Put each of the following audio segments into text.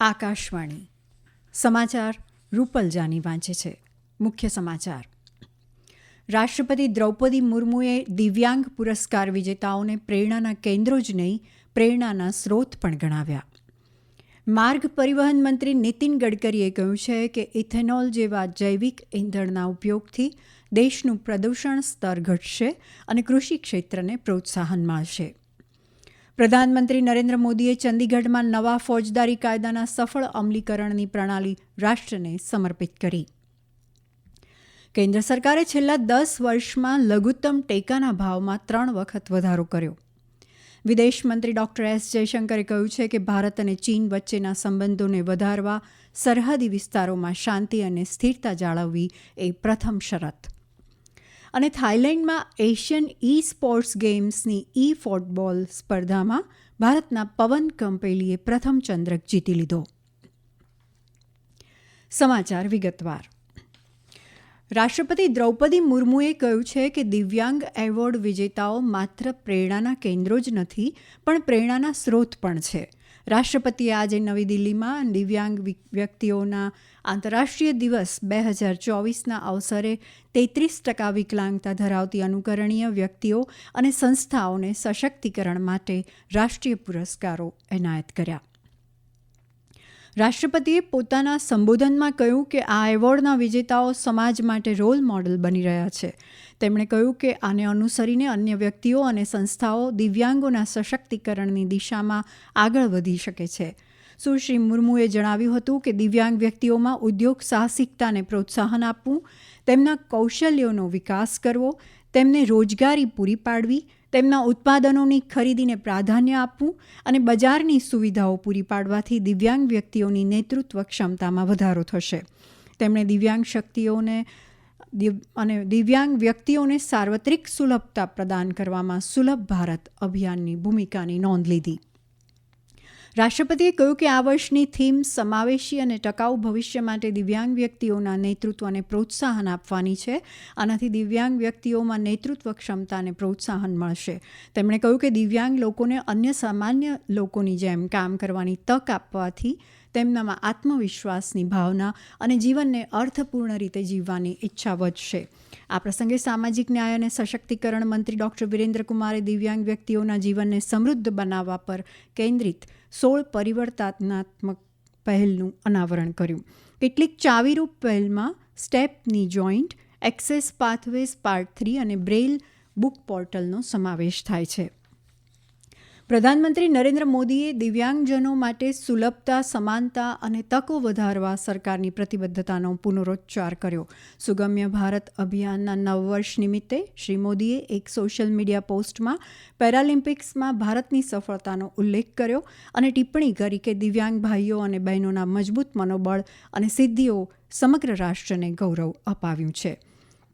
આકાશવાણી. સમાચાર રૂપલ જાની વાંચે છે. મુખ્ય સમાચાર. રાષ્ટ્રપતિ દ્રૌપદી મુર્મુએ દિવ્યાંગ પુરસ્કાર વિજેતાઓને પ્રેરણાના કેન્દ્રો જ નહીં, પ્રેરણાના સ્રોત પણ ગણાવ્યા. માર્ગ પરિવહન મંત્રી નીતિન ગડકરીએ કહ્યું છે કે ઇથેનોલ જેવા જૈવિક ઇંધણના ઉપયોગથી દેશનું પ્રદૂષણ સ્તર ઘટશે અને કૃષિ ક્ષેત્રને પ્રોત્સાહન મળશે. પ્રધાનમંત્રી નરેન્દ્ર મોદીએ ચંદીગઢમાં નવા ફોજદારી કાયદાના સફળ અમલીકરણની પ્રણાલી રાષ્ટ્રને સમર્પિત કરી. કેન્દ્ર સરકારે છેલ્લા દસ વર્ષમાં લઘુત્તમ ટેકાના ભાવમાં ત્રણ વખત વધારો કર્યો. વિદેશ મંત્રી ડોક્ટર એસ જયશંકરે કહ્યું છે કે ભારત અને ચીન વચ્ચેના સંબંધોને વધારવા સરહદી વિસ્તારોમાં શાંતિ અને સ્થિરતા જાળવવી એ પ્રથમ શરત. અને થાઇલેન્ડમાં એશિયન ઈ સ્પોર્ટ્સ ગેમ્સની ઈ ફૂટબોલ સ્પર્ધામાં ભારતના પવન કંપેલીએ પ્રથમ ચંદ્રક જીતી લીધો. સમાચાર વિગતવાર. રાષ્ટ્રપતિ દ્રૌપદી મુર્મુએ કહ્યું છે કે દિવ્યાંગ એવોર્ડ વિજેતાઓ માત્ર પ્રેરણાના કેન્દ્રો જ નથી, પણ પ્રેરણાના સ્રોત પણ છે. રાષ્ટ્રપતિએ આજે નવી દિલ્હીમાં દિવ્યાંગ વ્યક્તિઓના આંતરરાષ્ટ્રીય દિવસ બે હજાર ચોવીસના અવસરે તેત્રીસ ટકા વિકલાંગતા ધરાવતી અનુકરણીય વ્યક્તિઓ અને સંસ્થાઓને સશક્તિકરણ માટે રાષ્ટ્રીય પુરસ્કારો એનાયત કર્યા. રાષ્ટ્રપતિએ પોતાના સંબોધનમાં કહ્યું કે આ એવોર્ડના વિજેતાઓ સમાજ માટે રોલ મોડલ બની રહ્યા છે. તેમણે કહ્યું કે આને અનુસરીને અન્ય વ્યક્તિઓ અને સંસ્થાઓ દિવ્યાંગોના સશક્તિકરણની દિશામાં આગળ વધી શકે છે. સુશ્રી મુર્મુએ જણાવ્યું હતું કે દિવ્યાંગ વ્યક્તિઓમાં ઉદ્યોગ સાહસિકતાને પ્રોત્સાહન આપવું, તેમના કૌશલ્યોનો વિકાસ કરવો, તેમને રોજગારી પૂરી પાડવી, તેમના ઉત્પાદનોની ખરીદીને પ્રાધાન્ય આપવું અને બજારની સુવિધાઓ પૂરી પાડવાથી દિવ્યાંગ વ્યક્તિઓની નેતૃત્વ ક્ષમતામાં વધારો થશે. તેમણે દિવ્યાંગ શક્તિઓને અને દિવ્યાંગ વ્યક્તિઓને સાર્વત્રિક સુલભતા પ્રદાન કરવામાં સુલભ ભારત અભિયાનની ભૂમિકાની નોંધ લીધી. રાષ્ટ્રપતિએ કહ્યું કે આ વર્ષની થીમ સમાવેશી અને ટકાઉ ભવિષ્ય માટે દિવ્યાંગ વ્યક્તિઓના નેતૃત્વને પ્રોત્સાહન આપવાની છે. આનાથી દિવ્યાંગ વ્યક્તિઓમાં નેતૃત્વ ક્ષમતાને પ્રોત્સાહન મળશે. તેમણે કહ્યું કે દિવ્યાંગ લોકોને અન્ય સામાન્ય લોકોની જેમ કામ કરવાની તક આપવાથી તેમનામાં આત્મવિશ્વાસની ભાવના અને જીવનને અર્થપૂર્ણ રીતે જીવવાની ઈચ્છા વધશે. આ પ્રસંગે સામાજિક ન્યાય અને સશક્તિકરણ મંત્રી ડોક્ટર વિરેન્દ્રકુમારે દિવ્યાંગ વ્યક્તિઓના જીવનને સમૃદ્ધ બનાવવા પર કેન્દ્રિત સોળ પરિવર્તનાત્મક પહેલનું અનાવરણ કર્યું. કેટલીક ચાવીરૂપ પહેલમાં સ્ટેપની joint, access pathways part three અને બ્રેઇલ બુક પોર્ટલનો સમાવેશ થાય છે. પ્રધાનમંત્રી નરેન્દ્ર મોદીએ દિવ્યાંગજનો માટે સુલભતા, સમાનતા અને તકો વધારવા સરકારની પ્રતિબદ્ધતાનો પુનરોચ્ચાર કર્યો. સુગમ્ય ભારત અભિયાનના નવ વર્ષ નિમિત્તે શ્રી મોદીએ એક સોશિયલ મીડિયા પોસ્ટમાં પેરાલિમ્પિક્સમાં ભારતની સફળતાનો ઉલ્લેખ કર્યો અને ટિપ્પણી કરી કે દિવ્યાંગ ભાઈઓ અને બહેનોના મજબૂત મનોબળ અને સિદ્ધિઓ સમગ્ર રાષ્ટ્રને ગૌરવ અપાવ્યું છે.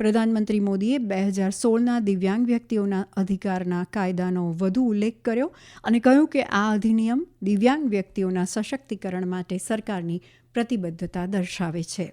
પ્રધાનમંત્રી મોદીએ બે હજાર સોળના દિવ્યાંગ વ્યક્તિઓના અધિકારના કાયદાનો વધુ ઉલ્લેખ કર્યો અને કહ્યું કે આ અધિનિયમ દિવ્યાંગ વ્યક્તિઓના સશક્તિકરણ માટે સરકારની પ્રતિબદ્ધતા દર્શાવે છે.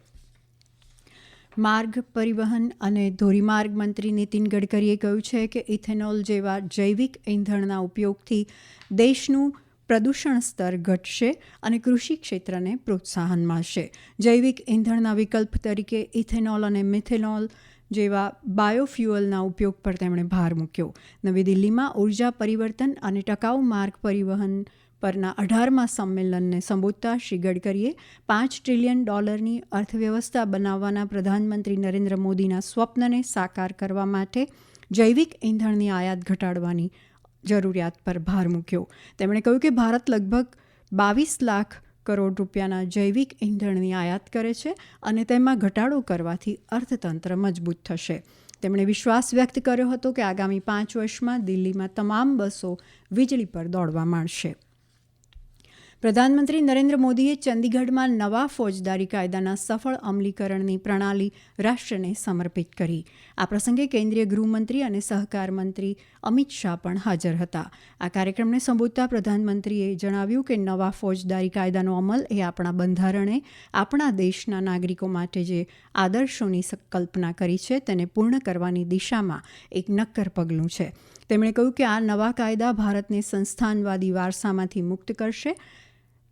માર્ગ પરિવહન અને ધોરીમાર્ગ મંત્રી નીતિન ગડકરીએ કહ્યું છે કે ઇથેનોલ જેવા જૈવિક ઇંધણના ઉપયોગથી દેશનું પ્રદૂષણ સ્તર ઘટશે અને કૃષિ ક્ષેત્રને પ્રોત્સાહન મળશે. જૈવિક ઇંધણના વિકલ્પ તરીકે ઇથેનોલ અને મિથેનોલ જેવા બાયોફ્યુઅલના ઉપયોગ પર તેમણે ભાર મૂક્યો. નવી દિલ્હીમાં ઊર્જા પરિવર્તન અને ટકાઉ માર્ગ પરિવહન પરના અઢારમા સંમેલનને સંબોધતા શ્રી ગડકરીએ પાંચ ટ્રિલિયન ડોલરની અર્થવ્યવસ્થા બનાવવાના પ્રધાનમંત્રી નરેન્દ્ર મોદીના સ્વપ્નને સાકાર કરવા માટે જૈવિક ઇંધણની આયાત ઘટાડવાની જરૂરિયાત પર ભાર મૂક્યો. તેમણે કહ્યું કે ભારત લગભગ બાવીસ લાખ કરોડ રૂપિયાના જૈવિક ઇંધણની આયાત કરે છે અને તેમાં ઘટાડો કરવાથી અર્થતંત્ર મજબૂત થશે. તેમણે વિશ્વાસ વ્યક્ત કર્યો હતો કે આગામી પાંચ વર્ષમાં દિલ્હીમાં તમામ બસો વીજળી પર દોડવા માંડશે. પ્રધાનમંત્રી નરેન્દ્ર મોદીએ ચંદીગઢમાં નવા ફોજદારી કાયદાના સફળ અમલીકરણની પ્રણાલી રાષ્ટ્રને સમર્પિત કરી. આ પ્રસંગે કેન્દ્રીય ગૃહમંત્રી અને સહકાર મંત્રી અમિત શાહ પણ હાજર હતા. આ કાર્યક્રમને સંબોધતા પ્રધાનમંત્રીએ જણાવ્યું કે નવા ફોજદારી કાયદાનો અમલ એ આપણા બંધારણે, આપણા દેશના નાગરિકો માટે જે આદર્શોની કલ્પના કરી છે તેને પૂર્ણ કરવાની દિશામાં એક નક્કર પગલું છે. તેમણે કહ્યું કે આ નવા કાયદા ભારતને સંસ્થાનવાદી વારસામાંથી મુક્ત કરશે.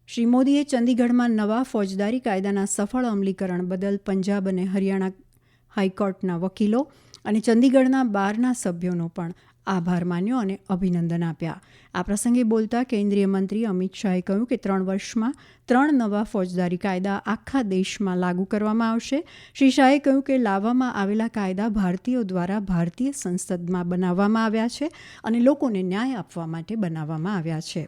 શ્રી મોદીએ ચંદીગઢમાં નવા ફોજદારી કાયદાના સફળ અમલીકરણ બદલ પંજાબ અને હરિયાણા હાઈકોર્ટના વકીલો અને ચંદીગઢના બારના સભ્યોનો પણ આભાર માન્યો અને અભિનંદન આપ્યા. આ પ્રસંગે બોલતા કેન્દ્રીય મંત્રી અમિત શાહે કહ્યું કે ત્રણ વર્ષમાં ત્રણ નવા ફોજદારી કાયદા આખા દેશમાં લાગુ કરવામાં આવશે. શ્રી શાહે કહ્યું કે લાવવામાં આવેલા કાયદા ભારતીયો દ્વારા ભારતીય સંસદમાં બનાવવામાં આવ્યા છે અને લોકોને ન્યાય આપવા માટે બનાવવામાં આવ્યા છે.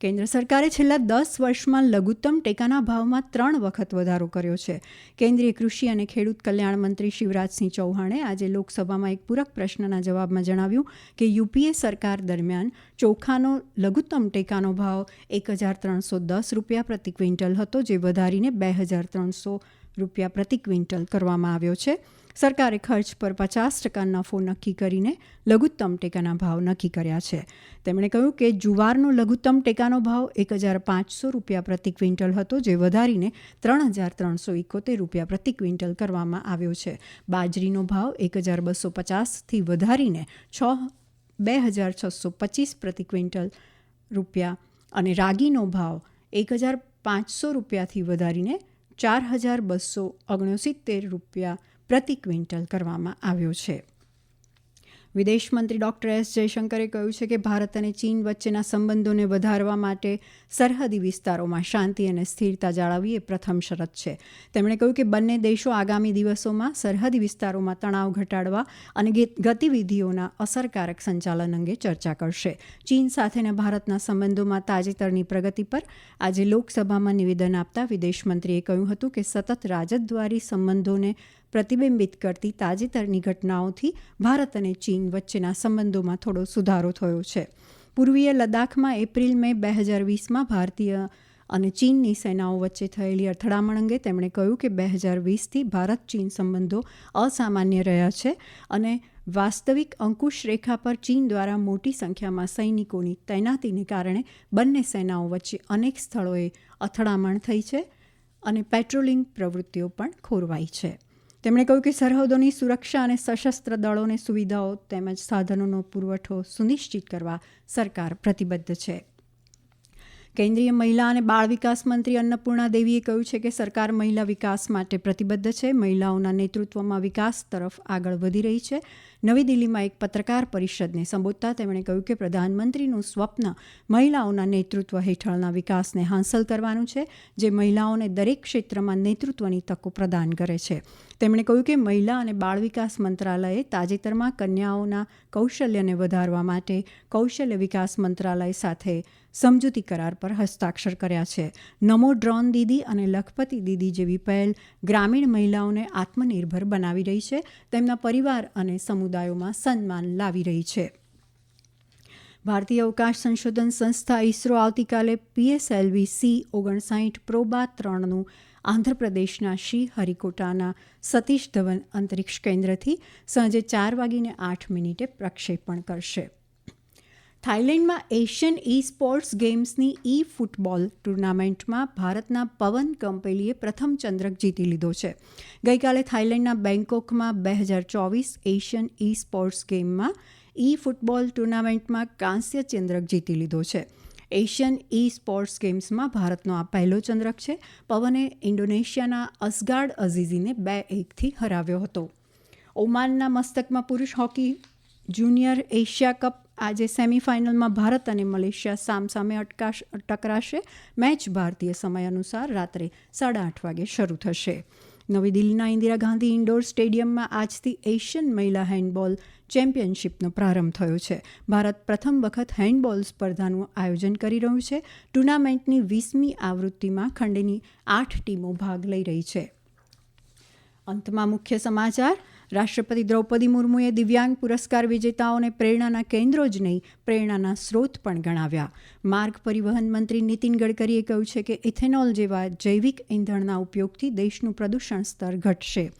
કેન્દ્ર સરકારે છેલ્લા દસ વર્ષમાં લઘુત્તમ ટેકાના ભાવમાં ત્રણ વખત વધારો કર્યો છે. કેન્દ્રીય કૃષિ અને ખેડૂત કલ્યાણ મંત્રી શિવરાજસિંહ ચૌહાણે આજે લોકસભામાં એક પૂરક પ્રશ્નના જવાબમાં જણાવ્યું કે યુપીએ સરકાર દરમિયાન ચોખાનો લઘુત્તમ ટેકાનો ભાવ એક હજાર ત્રણસો દસ રૂપિયા પ્રતિ ક્વિન્ટલ હતો, જે વધારીને બે હજાર ત્રણસો રૂપિયા પ્રતિ ક્વિન્ટલ કરવામાં આવ્યો છે. સરકારે ખર્ચ પર પચાસ ટકા નફો નક્કી કરીને લઘુત્તમ ટેકાના ભાવ નક્કી કર્યા છે. તેમણે કહ્યું કે જુવારનો લઘુત્તમ ટેકાનો ભાવ એક હજાર પાંચસો રૂપિયા પ્રતિ ક્વિન્ટલ હતો, જે વધારીને ત્રણ હજાર ત્રણસો એકોતેર રૂપિયા પ્રતિ ક્વિન્ટલ કરવામાં આવ્યો છે. બાજરીનો ભાવ એક હજાર બસો પચાસથી વધારીને છ, બે હજાર છસો પચીસ પ્રતિ ક્વિન્ટલ રૂપિયા અને રાગીનો ભાવ એક હજાર પાંચસો રૂપિયાથી વધારીને ચાર હજાર બસો ઓગણસિત્તેર રૂપિયા પ્રતિ ક્વિન્ટલ કરવામાં આવ્યો છે. વિદેશ મંત્રી ડોક્ટર એસ જયશંકરે કહ્યું છે કે ભારત અને ચીન વચ્ચેના સંબંધોને વધારવા માટે સરહદી વિસ્તારોમાં શાંતિ અને સ્થિરતા જાળવવી એ પ્રથમ શરત છે. તેમણે કહ્યું કે બંને દેશો આગામી દિવસોમાં સરહદી વિસ્તારોમાં તણાવ ઘટાડવા અને ગતિવિધિઓના અસરકારક સંચાલન અંગે ચર્ચા કરશે. ચીન સાથેના ભારતના સંબંધોમાં તાજેતરની પ્રગતિ પર આજે લોકસભામાં નિવેદન આપતા વિદેશમંત્રીએ કહ્યું હતું કે સતત રાજદ્વારી સંબંધોને પ્રતિબિંબિત કરતી તાજેતરની ઘટનાઓથી ભારત અને ચીન વચ્ચેના સંબંધોમાં થોડો સુધારો થયો છે. પૂર્વીય લદ્દાખમાં એપ્રિલ, મે બે હજાર વીસમાં ભારતીય અને ચીનની સેનાઓ વચ્ચે થયેલી અથડામણ અંગે તેમણે કહ્યું કે બે હજાર વીસથી ભારત ચીન સંબંધો અસામાન્ય રહ્યા છે અને વાસ્તવિક અંકુશ રેખા પર ચીન દ્વારા મોટી સંખ્યામાં સૈનિકોની તૈનાતીને કારણે બંને સેનાઓ વચ્ચે અનેક સ્થળોએ અથડામણ થઈ છે અને પેટ્રોલિંગ પ્રવૃત્તિઓ પણ ખોરવાઈ છે. તેમણે કહ્યું કે સરહદોની સુરક્ષા અને સશસ્ત્ર દળોને સુવિધાઓ તેમજ સાધનોનો પુરવઠો સુનિશ્ચિત કરવા સરકાર પ્રતિબદ્ધ છે. કેન્દ્રીય મહિલા અને બાળ વિકાસ મંત્રી અન્નપૂર્ણા દેવીએ કહ્યું છે કે સરકાર મહિલા વિકાસ માટે પ્રતિબદ્ધ છે. મહિલાઓના નેતૃત્વમાં વિકાસ તરફ આગળ વધી રહી છે. નવી દિલ્હીમાં એક પત્રકાર પરિષદને સંબોધતા તેમણે કહ્યું કે પ્રધાનમંત્રીનું સ્વપ્ન મહિલાઓના નેતૃત્વ હેઠળના વિકાસને હાંસલ કરવાનું છે, જે મહિલાઓને દરેક ક્ષેત્રમાં નેતૃત્વની તકો પ્રદાન કરે છે. તેમણે કહ્યું કે મહિલા અને બાળ વિકાસ મંત્રાલયે તાજેતરમાં કન્યાઓના કૌશલ્યને વધારવા માટે કૌશલ્ય વિકાસ મંત્રાલય સાથે સમજૂતી કરાર પર હસ્તાક્ષર કર્યા છે. નમો ડ્રોન દીદી અને લખપતિ દીદી જેવી પહેલ ગ્રામીણ મહિલાઓને આત્મનિર્ભર બનાવી રહી છે. તેમના પરિવાર અને સમુદાયોમાં સન્માન લાવી રહી છે. ભારતીય અવકાશ સંશોધન સંસ્થા ઇસરો આવતીકાલે પીએસએલવી સી ઓગણસાઠ પ્રોબા ત્રણનું આંધ્રપ્રદેશના શ્રી હરિકોટાના સતીશ ધવન અંતરિક્ષ કેન્દ્રથી સાંજે ચાર વાગીને આઠ મિનિટે પ્રક્ષેપણ કરશે. થાઇલેન્ડમાં એશિયન ઈ સ્પોર્ટ્સ ગેમ્સની ઈ ફૂટબોલ ટુર્નામેન્ટમાં ભારતના પવન કંપેલીએ પ્રથમ ચંદ્રક જીતી લીધો છે. ગઈકાલે થાઇલેન્ડના બેંકોકમાં બે હજાર ચોવીસ એશિયન ઈ સ્પોર્ટ્સ ગેમમાં ઈ ફૂટબોલ ટુર્નામેન્ટમાં કાંસ્ય ચંદ્રક જીતી લીધો છે. એશિયન ઈ સ્પોર્ટ્સ ગેમ્સમાં ભારતનો આ પહેલો ચંદ્રક છે. પવને ઇન્ડોનેશિયાના અસગાર્ડ અઝીઝીને બે એકથી હરાવ્યો હતો. ઓમાનના મસ્તકમાં પુરુષ હોકી જુનિયર એશિયા કપ આજે સેમીફાઇનલમાં ભારત અને મલેશિયા સામસામે અટકાશ, ટકરાશે. મેચ ભારતીય સમય અનુસાર રાત્રે સાડા આઠ વાગે શરૂ થશે. નવી દિલ્હીના ઇન્દિરા ગાંધી ઇન્ડોર સ્ટેડિયમમાં આજથી એશિયન મહિલા હેન્ડબોલ ચેમ્પિયનશિપનો પ્રારંભ થયો છે. ભારત પ્રથમ વખત હેન્ડબોલ સ્પર્ધાનું આયોજન કરી રહ્યું છે. ટુર્નામેન્ટની વીસમી આવૃત્તિમાં ખંડની આઠ ટીમો ભાગ લઈ રહી છે. અંતમાં મુખ્ય સમાચાર રાષ્ટ્રપતિ દ્રૌપદી મુર્મુએ દિવ્યાંગ પુરસ્કાર વિજેતાઓને પ્રેરણાના કેન્દ્રો જ નહીં, પ્રેરણાના સ્રોત પણ ગણાવ્યા. માર્ગ પરિવહન મંત્રી નીતિન ગડકરીએ કહ્યું છે કે ઇથેનોલ જેવા જૈવિક ઇંધણના ઉપયોગથી દેશનું પ્રદૂષણ સ્તર ઘટશે.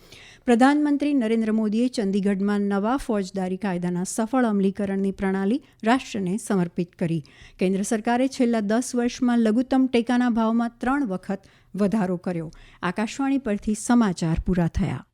પ્રધાનમંત્રી નરેન્દ્ર મોદીએ ચંદીગઢમાં નવા ફોજદારી કાયદાના સફળ અમલીકરણની પ્રણાલી રાષ્ટ્રને સમર્પિત કરી. કેન્દ્ર સરકારે છેલ્લા દસ વર્ષમાં લઘુત્તમ ટેકાના ભાવમાં ત્રણ વખત વધારો કર્યો. આકાશવાણી પરથી સમાચાર પૂરા થયા.